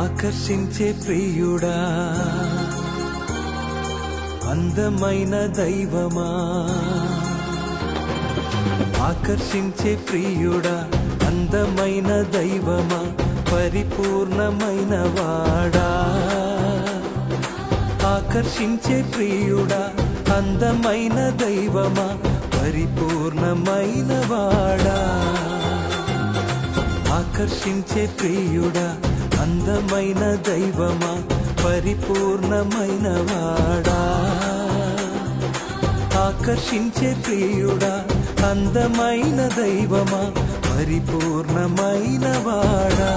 ఆకర్షించే ప్రియుడా. అందమైన దైవమా. ఆకర్షించే ప్రియుడా అందమైన దైవమా పరిపూర్ణమైన వాడా ఆకర్షించే ప్రియుడా అందమైన దైవమా పరిపూర్ణమైన వాడా ఆకర్షించే ప్రియుడా అందమైన దైవమా పరిపూర్ణమైన వాడా ఆకర్షించే ప్రియుడా అందమైన దైవమా పరిపూర్ణమైన వాడా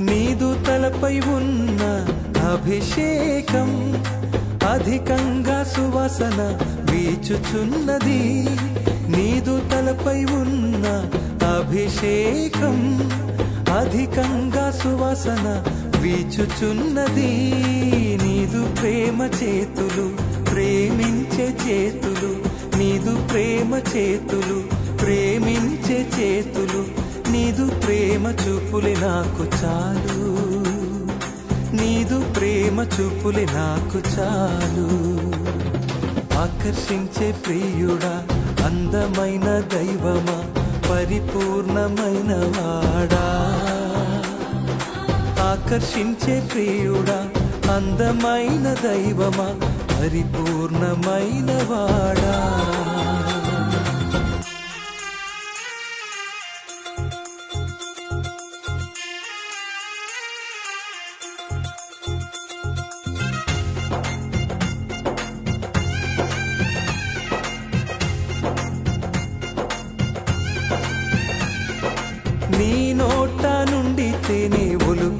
నీదు తలపై ఉన్న అభిషేకం అధికంగా సువాసన వీచుచున్నది. నీదు తలపై ఉన్న అభిషేకం అధికంగా సువాసన వీచుచున్నది. నీదు ప్రేమ చేతులు ప్రేమించే చేతులు నీదు ప్రేమ చేతులు ప్రేమించే చేతులు ప్రేమ చూపులే నాకు చాలు. నీదు ప్రేమ చూపులే నాకు చాలు. ఆకర్షించే ప్రియుడా అందమైన దైవమా పరిపూర్ణమైన వాడా. ఆకర్షించే ప్రియుడా అందమైన దైవమా పరిపూర్ణమైన వాడా.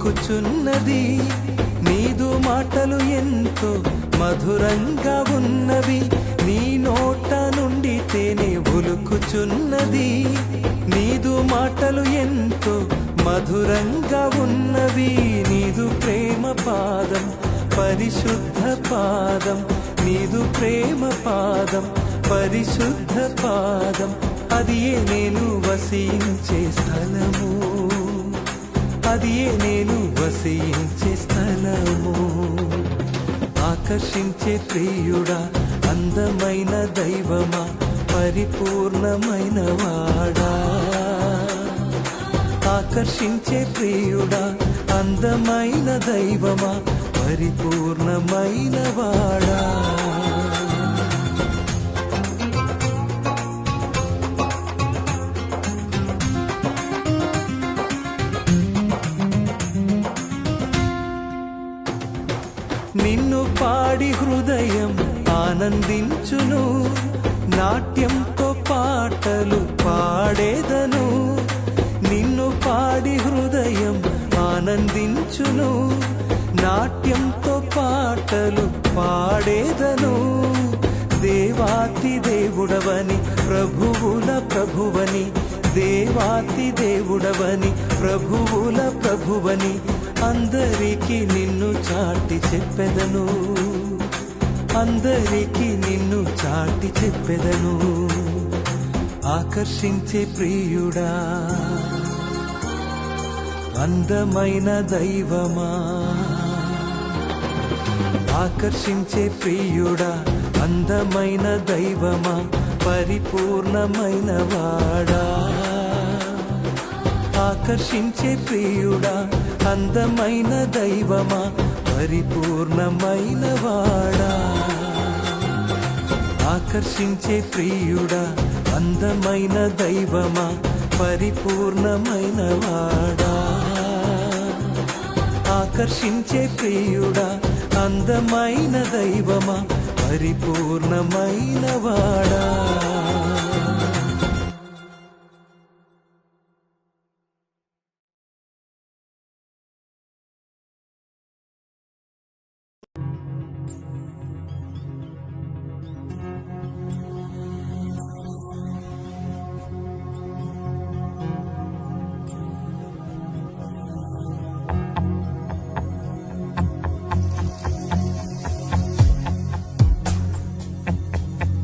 పలుకుచున్నది నీదు మాటలు ఎంతో మధురంగా ఉన్నవి. నీ నోట నుండి తేనె ఉలుకుచున్నది. నీదు మాటలు ఎంతో మధురంగా ఉన్నవి. నీదు ప్రేమ పాదం పరిశుద్ధ పాదం. నీదు ప్రేమ పాదం పరిశుద్ధ పాదం. అది ఏ నేను వసించే స్థలము. అది ఏ నేను వసించే స్థలము. ఆకర్షించే ప్రియుడా అందమైన దైవమా పరిపూర్ణమైన వాడా ఆకర్షించే ప్రియుడా అందమైన దైవమా పరిపూర్ణమైన వాడా పాడి హృదయం ఆనందించును. నాట్యంతో పాటలు పాడేదను. నిన్ను పాడి హృదయం ఆనందించును. నాట్యంతో పాటలు పాడేదను. దేవాతి దేవుడవని ప్రభువుల ప్రభువని దేవాతి దేవుడవని ప్రభువుల ప్రభువని అందరికీ నిన్ను చాటి చెప్పెదను. అందరికీ నిన్ను చాటి చెప్పెదను. ఆకర్షించే ప్రియుడా అందమైన దైవమా. ఆకర్షించే ప్రియుడా అందమైన దైవమా పరిపూర్ణమైన వాడా ఆకర్షించే ప్రియుడా అందమైన దైవమా పరిపూర్ణమైన వాడా ఆకర్షించే ప్రియుడా అందమైన దైవమా పరిపూర్ణమైన వాడా. ఆకర్షించే ప్రియుడా అందమైన దైవమా పరిపూర్ణమైన వాడా.